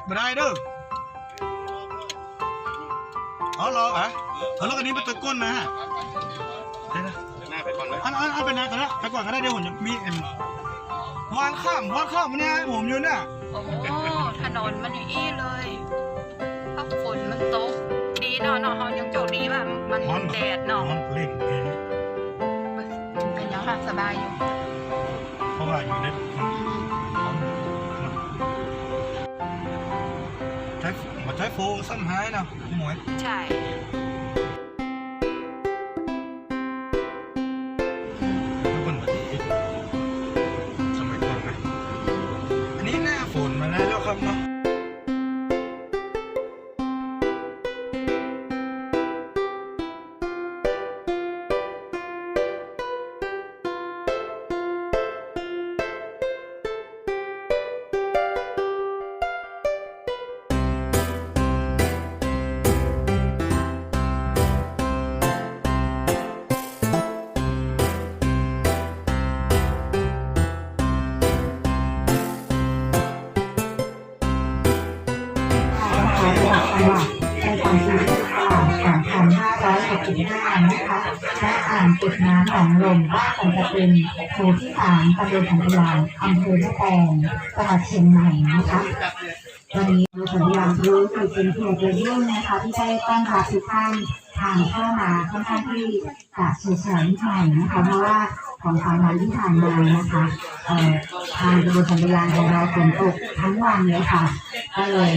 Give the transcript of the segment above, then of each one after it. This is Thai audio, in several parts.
กไม่ได้เด้ออ๋อรออะเอาแล้วอันนี้เป็นตะก้นนะฮะเดี๋ยวนะหน้าไปก่อนเลยอันอันอันเป็นนะกันนะไปก่อนก็ได้เดี๋ยวผมจะมีเอ็มวานข้ามวานข้ามมันเนี่ยผมอยู่เนี่ยโอ้ถนนมันอย่างนี้เลยถ้าฝนมันตกดีเนาะเนาะเฮายังโจกดีว่ามันแดดเนาะมันเล่นเองเป็นยังค่ะสบายอยู่เพราะว่าอยู่ใน ใช้โฟซ้ำหายนะหมวย ใช่ อ่างเก็บน้ำหนองลมบ้านสันตะตึงหมู่ที่3ตำบลสันติยางอำเภอแม่แตงจังหวัดเชียงใหม่นะคะวันนี้เราสัญญาณรู้สึกเป็นเกียรติอย่างยิ่งนะคะที่ได้ต้อนรับทุกท่านทางเข้ามาค่อนข้างที่จะเฉยเฉยนิดหน่อยนะคะเพราะว่าของสายน้ำที่ผ่านมานะคะทางตำบลสัญญาณของเราฝนตกทั้งวันเลยค่ะก็เลย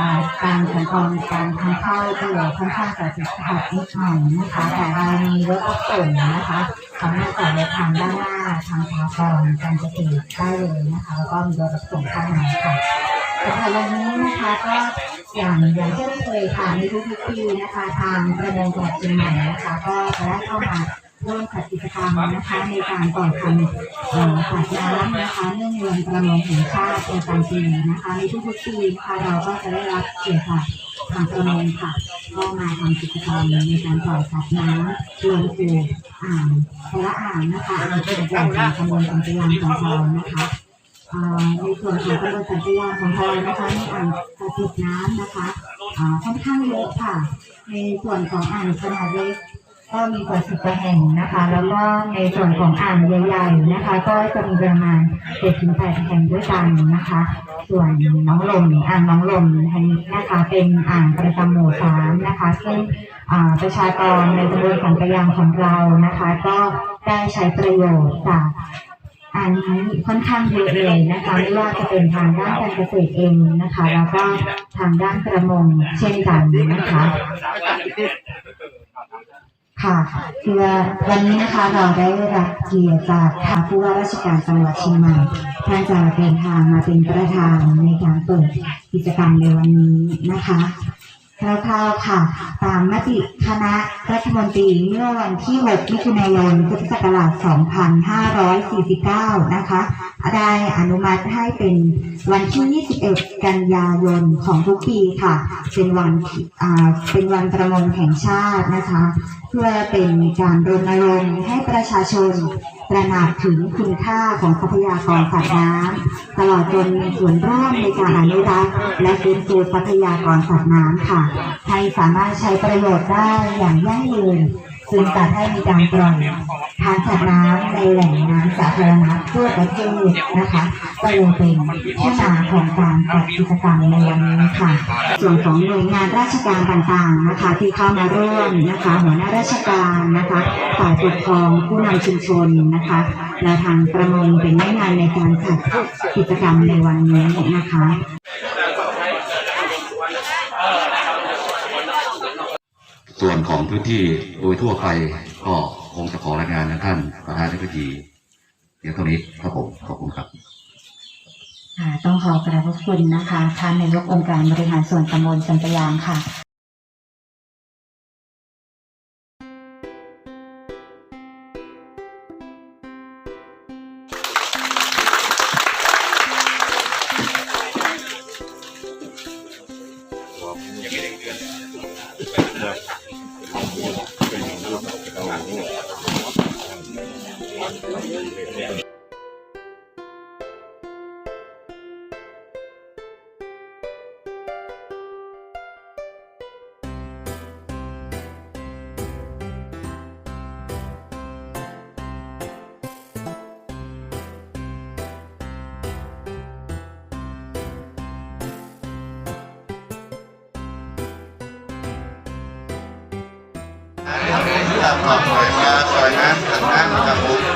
การสัญจรการทางเข้าก็เลยค่อนข้างจะติดขัดนิดหน่อยนะคะ แต่เรามีรถรับส่งนะคะสามารถจอดรถทางด้านหน้าทางสาธรการเกษตรได้เลยนะคะแล้วก็มีรถรับส่งเข้ามาค่ะสำหรับวันนี้นะคะก็อย่างอย่างที่เคยค่ะในทุกๆปีนะคะ ทางประมงจังหวัดเชียงใหม่นะคะ ก็จะได้เข้ามา ร่วมจัดกิจกรรมนะคะในการปล่อยพันธุ์เอ่อสัตว์น้ำนะคะเนื่องในวันประมงแห่งชาติประจำปีนะคะในทุกๆปีนะคะเราก็จะได้รับเกียรติจากทางประมงค่ะก็มาทำกิจกรรมในการปล่อยสัตว์น้ำรวมสู่อ่างแต่ละอ่างนะคะอ่างเป็นแบบของตำบลสันติยางของเรานะคะในส่วนของตำบลสันติยานของเรานะคะมีอ่างกระติกน้ำนะคะค่อนข้างเยอะค่ะ ในส่วนของอ่างขนาดเล็ก ก็มีกว่าสิบกว่าแห่งนะคะ แล้วก็ในส่วนของอ่างใหญ่ๆนะคะ ก็จะมีประมาณเจ็ดถึงแปดแห่งด้วยกันนะคะ ส่วนน้องลมอ่างน้องลมแห่งนี้นะคะ เป็นอ่างประจำหมู่สามนะคะ ซึ่งประชากรในตำบลสันติยางของเรานะคะ ก็ได้ใช้ประโยชน์จากอันนี้ค่อนข้างเยอะเลยนะคะไม่ว่าจะเป็นทางด้านการเกษตรเองนะคะ แล้วก็ทางด้านประมงเช่นกันนะคะ ค่ะคือวันนี้นะคะเราได้รับเกียรติจากทางผู้ว่าราชการจังหวัดเชียงใหม่ท่านจะเดินทางมาเป็นประธานในการเปิดกิจกรรมในวันนี้นะคะ คร่าวๆค่ะ ตามมติคณะรัฐมนตรีเมื่อวันที่ 6 มิถุนายน พุทธศักราช 2549 นะคะ ได้อนุมัติให้เป็นวันที่ 21 กันยายนของทุกปีค่ะ เป็นวันเป็นวันประมงแห่งชาตินะคะ เพื่อเป็นการรณรงค์ให้ประชาชน ตระหนักถึงคุณค่าของทรัพยากรสัตว์น้ำตลอดจนส่วนร่วมในการอนุรักษ์และฟื้นฟูทรัพยากรสัตว์น้ำค่ะ ให้สามารถใช้ประโยชน์ได้อย่างยั่งยืน ซึ่งจะให้มีการปล่อยทานสัตว์น้ำในแหล่งน้ำสาธารณะทั่วประเทศนะคะก็เลยเป็นที่มาของการจัดกิจกรรมในวันนี้ค่ะ ส่วนของหน่วยงานราชการต่างๆนะคะที่เข้ามาร่วมนะคะหัวหน้าราชการนะคะฝ่ายปกครองผู้นำชุมชนนะคะและทางประมงเป็นแม่งานในการจัดกิจกรรมในวันนี้นะคะ ส่วนของพื้นที่โดยทั่วไปก็คงจะขอรายงานนะท่านประธานธิบดีเดี๋ยวเท่านี้ครับผมขอบคุณครับต้องขอกราบขอบคุณนะคะท่านนายกองค์การบริหารส่วนตำบลสันตยางค่ะเตัดต่อหน่อยงามสวยงานจัดงานนกับผม